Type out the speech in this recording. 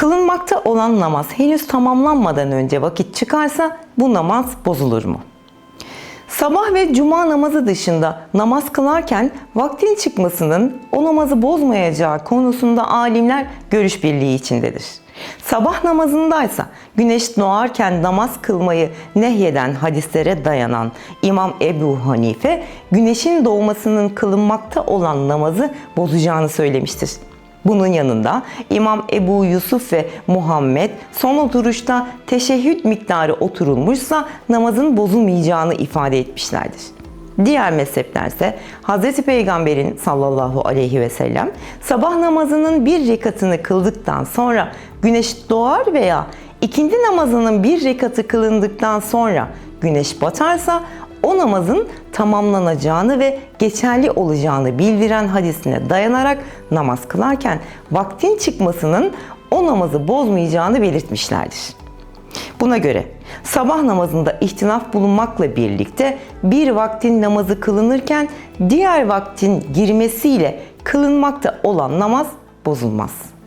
Kılınmakta olan namaz henüz tamamlanmadan önce vakit çıkarsa bu namaz bozulur mu? Sabah ve cuma namazı dışında namaz kılarken vaktin çıkmasının o namazı bozmayacağı konusunda alimler görüş birliği içindedir. Sabah namazındaysa güneş doğarken namaz kılmayı nehyeden hadislere dayanan İmam Ebu Hanife güneşin doğmasının kılınmakta olan namazı bozacağını söylemiştir. Bunun yanında İmam Ebu Yusuf ve Muhammed son oturuşta teşehhüd miktarı oturulmuşsa namazın bozulmayacağını ifade etmişlerdir. Diğer mezheplerse Hz. Peygamber'in sallallahu aleyhi ve sellem sabah namazının bir rekatını kıldıktan sonra güneş doğar veya ikindi namazının bir rekatı kılındıktan sonra güneş batarsa o namazın tamamlanacağını ve geçerli olacağını bildiren hadisine dayanarak namaz kılarken vaktin çıkmasının o namazı bozmayacağını belirtmişlerdir. Buna göre sabah namazında ihtilaf bulunmakla birlikte bir vaktin namazı kılınırken diğer vaktin girmesiyle kılınmakta olan namaz bozulmaz.